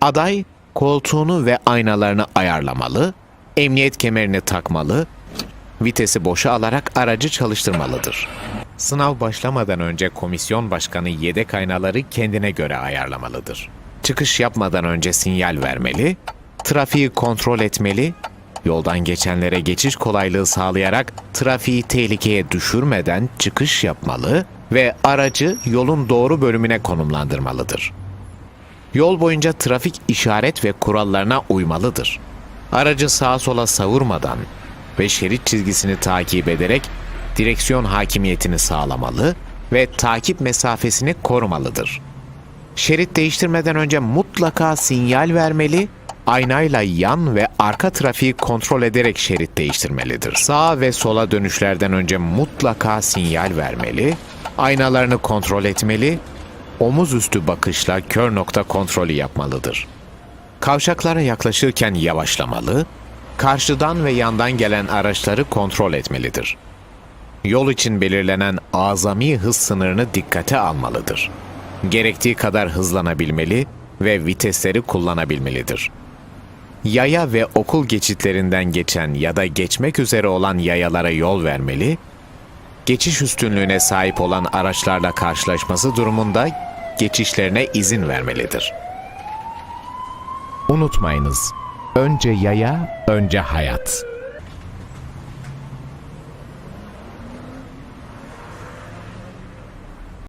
Aday koltuğunu ve aynalarını ayarlamalı, emniyet kemerini takmalı, vitesi boşa alarak aracı çalıştırmalıdır. Sınav başlamadan önce komisyon başkanı yedek aynaları kendine göre ayarlamalıdır. Çıkış yapmadan önce sinyal vermeli, trafiği kontrol etmeli, yoldan geçenlere geçiş kolaylığı sağlayarak trafiği tehlikeye düşürmeden çıkış yapmalı ve aracı yolun doğru bölümüne konumlandırmalıdır. Yol boyunca trafik işaret ve kurallarına uymalıdır. Aracı sağa sola savurmadan ve şerit çizgisini takip ederek direksiyon hakimiyetini sağlamalı ve takip mesafesini korumalıdır. Şerit değiştirmeden önce mutlaka sinyal vermeli, aynayla yan ve arka trafiği kontrol ederek şerit değiştirmelidir. Sağa ve sola dönüşlerden önce mutlaka sinyal vermeli, aynalarını kontrol etmeli, omuz üstü bakışla kör nokta kontrolü yapmalıdır. Kavşaklara yaklaşırken yavaşlamalı, karşıdan ve yandan gelen araçları kontrol etmelidir. Yol için belirlenen azami hız sınırını dikkate almalıdır. Gerektiği kadar hızlanabilmeli ve vitesleri kullanabilmelidir. Yaya ve okul geçitlerinden geçen ya da geçmek üzere olan yayalara yol vermeli, geçiş üstünlüğüne sahip olan araçlarla karşılaşması durumunda geçişlerine izin vermelidir. Unutmayınız, önce yaya, önce hayat.